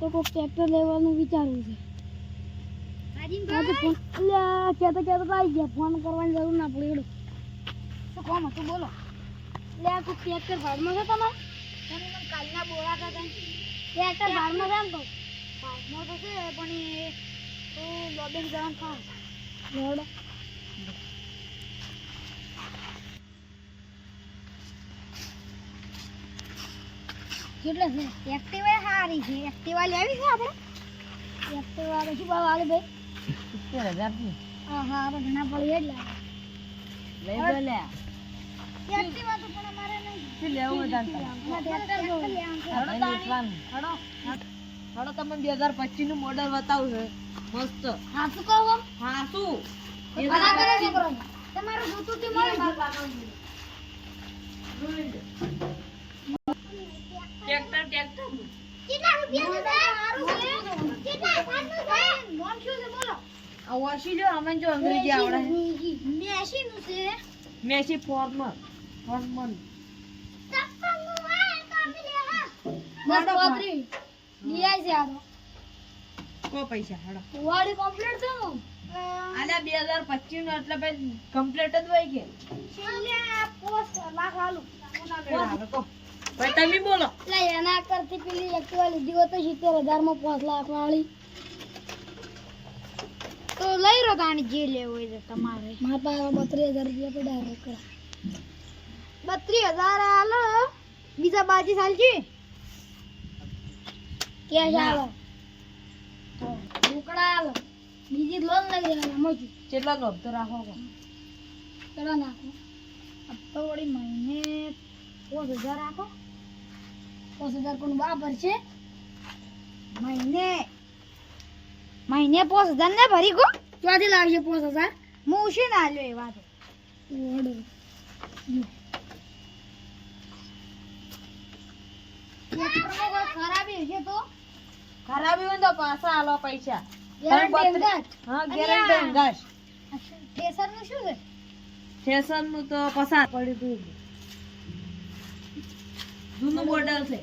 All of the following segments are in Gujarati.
તો કોઈક ટ્રેક્ટર લેવાનું વિચારવું છે. તો કહેતા કહેતા આવી ગયા. ફોન કરવાની જરૂર ના પડે એડો શું કોમ હતું? બોલો. આ કોઈ ટ્રેક્ટર ભાડમાં છે તમારે? કાલના બોલા હતા ટ્રેક્ટર ભાડમાં છે એમ કહું. ભાડમાં તો છે પણ એ તો બબેન જવાનું થાય કેટલા છે? એક્ટિવા સારી છે. એક્ટિવા લેવી છે આપણે? એક્ટિવા શું ભાવ આલે ભાઈ? સિત્તેર હજારની હા હા આપણે ઘણા પડી એટલે. લઈ ગયો લે. એક્ટિવા તો પણ અમારે નહીં. લેવું બધા અમારે ટ્રેક્ટર જોવું. હડો તાણી. હડો હડો તમને બે હજાર પચીસનું મોડલ બતાવું છે. મસ્ત. હા શું કહો આમ? હા શું? તો ભલા કરે છે કરો. તમારું જોતું મળે ટ્રેક્ટર કેટલા રૂપિયા છે? બોલો આ જો અમે જો અંગ્રેજી આવડે. મેસી નું છે મેસી ફોર્મર ફોર્મર કમ્પ્લીટ જ હોય કે. ભાઈ તમે બોલો. એટલે એના કરતી પેલી એક્ટિવા લીધી હોત તો સિત્તેર હજાર પાંચ લાખ વાળી. તો લઈ રહ્યો તાણી જે લેવું હોય તમારે. મારા પાસે બત્રીસ હજાર રૂપિયા પડ્યા રોકડા બત્રીસ હજાર હાલો. બીજા બાજી ચાલજી. કેશ આલો. રોકડા આલો. બીજી લોન લઈ લેવાની મજૂર કેટલા રાખો. નાખો? હપ્તો વળી મહિને પોસ હજાર આપો. પાંચ હજાર કોણ વાપર છે? મહિને. મહિને પાંચ હજાર ને ભરી ગો. ક્યાંથી લાવશે પાંચ હજાર? હું શું ના લ્યો એ વાત? ઓડો. ટ્રેક્ટરમાં કોઈ ખરાબી હશે તો? ખરાબી હોય તો પાછા આલો પૈસા. હા ગેરંટી અંગાશ ઠેસરનું શું છે? ફેશનનું તો પસાર. પડ્યું હતું જૂનું મોડલ છે.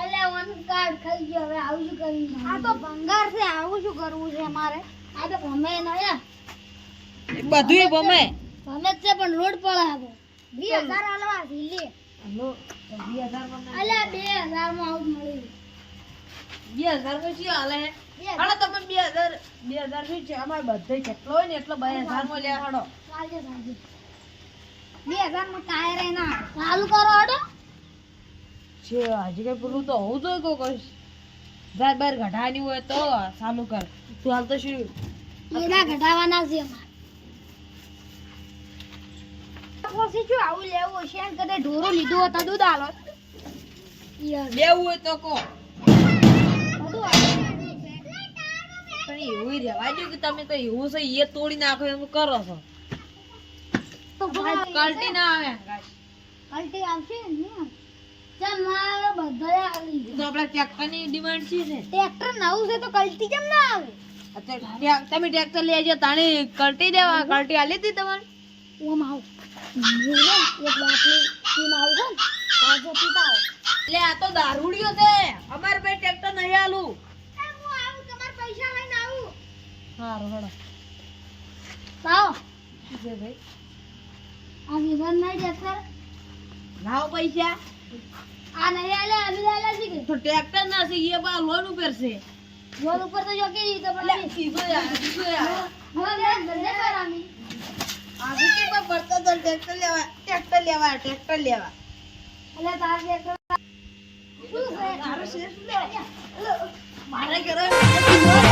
અલ્યા ઓન કાર્ડ ખાઈ ગયો હવે આવું શું કરી આ તો ભંગાર છે આવું શું કરવું છે અમારે આ તો ભમે નયા બધું ગમે ભમે છે પણ રોડ પડે હવે. હજાર હાલવા બે હજારમાં ના- અલ્યા બે હજારમાં આવું મળી બે હજારમાં શું હાલે? તમે બે હજાર બે હજાર શું છે? અમારે બધે કેટલો હોય ને એટલો બે હજારમાં લે હાડો બે હજારમાં ટાયર એ ના. ચાલુ કરો હડો છે હજી કઈ પેલું તો હોવું જોઈએ કોઈ કઈ ઘર બાર ઘટાડવાની હોય તો ચાલુ કર. તું હાલ તો શું? એના ઘટાવાના છે પછી શું આવું લેવું હશે? એમ કદાચ ઢોરો લીધું હોત દૂધ આલો. લેવું હોય તો કો. પણ એવું રહેવા દો કે તમે તો એવું છે એ તોડી નાખો એમ કરો છો. તો કલ્ટી ના આવે. કલ્ટી આવશે ને ચાલ મારે બધા આવી તો આપડા ટ્રેક્ટરની ડિમાન્ડ છે? ને ટ્રેક્ટર નવું છે તો કલ્ટી કેમ ના આવે? તમે ટ્રેક્ટર લેજો તાણે કલ્ટી દેવા કલ્ટી આલી હતી તમારે? ઓમ આવ. એક બાટલી પીને આવું છે પાછો પીતા એટલે આ તો દારૂડિયો છે. અમારે ભાઈ ટ્રેક્ટર નહીં આલું. હું આવું તમારા પૈસા લઈને આવું. સારું હડો. આવો શું ભાઈ? આ વિધાન નહીં ટ્રેક્ટર લાવો પૈસા. આ નહીં આલે આવી આલે છે કે? તો ટ્રેક્ટર ના છે એ બા લોન ઉપર છે. ઉપર તો જોકી દી તો પણ સીધો યાર સીધો યાર. હું ધંધે કરામી આજે કે પણ પડતા તો ટ્રેક્ટર લેવા ટ્રેક્ટર લેવા ટ્રેક્ટર લેવા. એટલે તાર ટ્રેક્ટર શું છે? મારું છે? શું લે? મારે ઘરે